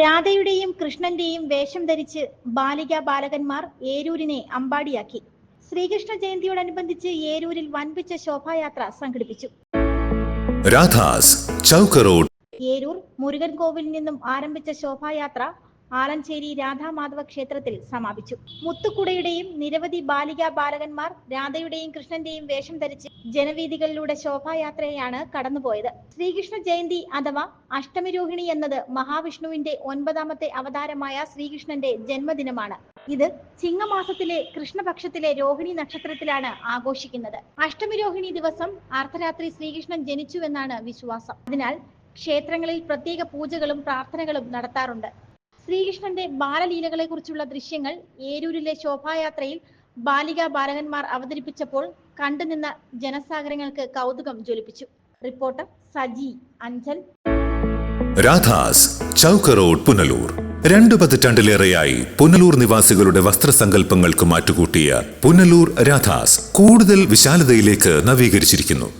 രാധയുടെയും കൃഷ്ണന്റെയും വേഷം ധരിച്ച് ബാലിക ബാലകന്മാർ ഏരൂരിനെ അമ്പാടിയാക്കി. ശ്രീകൃഷ്ണ ജയന്തിയോടനുബന്ധിച്ച് ഏരൂരിൽ വൻപിച്ച ശോഭായാത്ര സംഘടിപ്പിച്ചു. രാധാസ് ചൗക്കറോഡ് ഏരൂർ മുരുകൻ കോവിലിൽ നിന്നും ആരംഭിച്ച ശോഭായാത്ര ആലഞ്ചേരി രാധാമാധവ ക്ഷേത്രത്തിൽ സമാപിച്ചു. മുത്തുക്കുടയുടെയും നിരവധി ബാലികാ ബാലകന്മാർ രാധയുടെയും കൃഷ്ണന്റെയും വേഷം ധരിച്ച് ജനവീതികളിലൂടെ ശോഭായാത്രയാണ് കടന്നുപോയത്. ശ്രീകൃഷ്ണ ജയന്തി അഥവാ അഷ്ടമിരോഹിണി എന്നത് മഹാവിഷ്ണുവിന്റെ ഒൻപതാമത്തെ അവതാരമായ ശ്രീകൃഷ്ണന്റെ ജന്മദിനമാണ്. ഇത് ചിങ്ങമാസത്തിലെ കൃഷ്ണപക്ഷത്തിലെ രോഹിണി നക്ഷത്രത്തിലാണ് ആഘോഷിക്കുന്നത്. അഷ്ടമി രോഹിണി ദിവസം അർദ്ധരാത്രി ശ്രീകൃഷ്ണൻ ജനിച്ചുവെന്നാണ് വിശ്വാസം. അതിനാൽ ക്ഷേത്രങ്ങളിൽ പ്രത്യേക പൂജകളും പ്രാർത്ഥനകളും നടത്താറുണ്ട്. ശ്രീകൃഷ്ണന്റെ ബാലലീലകളെ കുറിച്ചുള്ള ദൃശ്യങ്ങൾ ഏരൂരിലെ ശോഭായാത്രയിൽ ബാലികാ ബാലകന്മാർ അവതരിപ്പിച്ചപ്പോൾ കണ്ടുനിന്ന ജനസാഗരങ്ങൾക്ക് കൗതുകം ജ്വലിപ്പിച്ചു. റിപ്പോർട്ടർ സജി അഞ്ചൽ. രാധാസ് ചൗക്ക് റോഡ് പുനലൂർ. രണ്ടു പതിറ്റാണ്ടിലേറെയായി പുനലൂർ നിവാസികളുടെ വസ്ത്രസങ്കല്പങ്ങൾക്ക് മാറ്റുകൂട്ടിയ പുനലൂർ രാധാസ് കൂടുതൽ വിശാലതയിലേക്ക് നവീകരിച്ചിരിക്കുന്നു.